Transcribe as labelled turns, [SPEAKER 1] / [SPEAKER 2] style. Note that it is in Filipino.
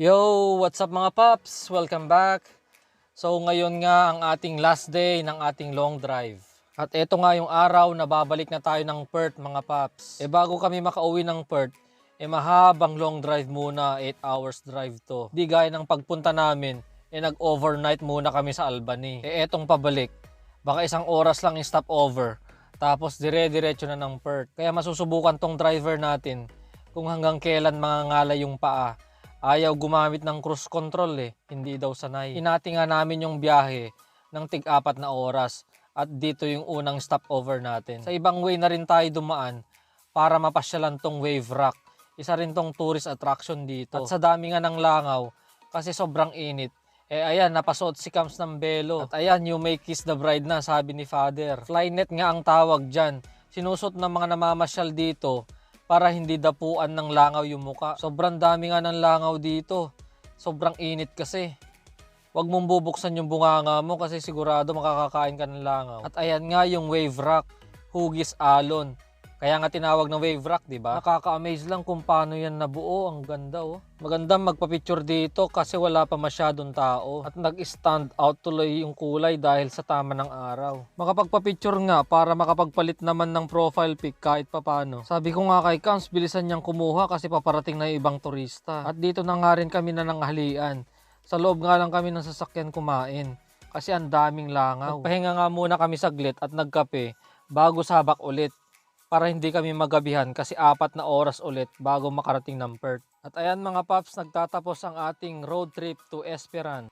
[SPEAKER 1] Yo, what's up mga paps? Welcome back. So ngayon nga ang ating last day ng ating long drive. At eto nga yung araw na babalik na tayo ng Perth mga paps. E bago kami makauwi ng Perth, e mahabang long drive muna, 8 hours drive to. Di gaya ng pagpunta namin, e nag-overnight muna kami sa Albany. E etong pabalik, baka isang oras lang yung stopover. Tapos dire-diretso na ng Perth. Kaya masusubukan tong driver natin kung hanggang kailan mangangalay yung paa. Ayaw gumamit ng cruise control eh, hindi daw sanay. Hinati nga namin yung biyahe ng tig-apat na oras at dito yung unang stopover natin. Sa ibang way na rin tayo dumaan para mapasyalan tong wave rock. Isa rin tong tourist attraction dito. At sa dami nga ng langaw, kasi sobrang init, eh ayan, napasuot si Cams ng belo. At ayan, you may kiss the bride na, sabi ni Father. Flynet nga ang tawag dyan. Sinusot ng mga namamasyal dito para hindi dapuan ng langaw yung muka. Sobrang dami nga ng langaw dito. Sobrang init kasi. Huwag mong bubuksan yung bunganga mo kasi sigurado makakakain ka ng langaw. At ayan nga yung wave rock, hugis alon. Kaya nga tinawag na wave rock, di ba? Nakaka-amaze lang kung paano yan nabuo. Ang ganda, oh. Maganda magpa-picture dito kasi wala pa masyadong tao. At nag-stand out tuloy yung kulay dahil sa tama ng araw. Makapagpa-picture nga para makapagpalit naman ng profile pic kahit papano. Sabi ko nga kay Kams, bilisan niyang kumuha kasi paparating na ibang turista. At dito na nga rin kami na nanghalian. Sa loob nga lang kami ng sasakyan kumain. Kasi ang daming langaw. Nagpahinga nga muna kami saglit at nagkape bago sabak ulit para hindi kami magabihan kasi apat na oras ulit bago makarating ng Perth. At ayan mga paps, nagtatapos ang ating road trip to Esperan.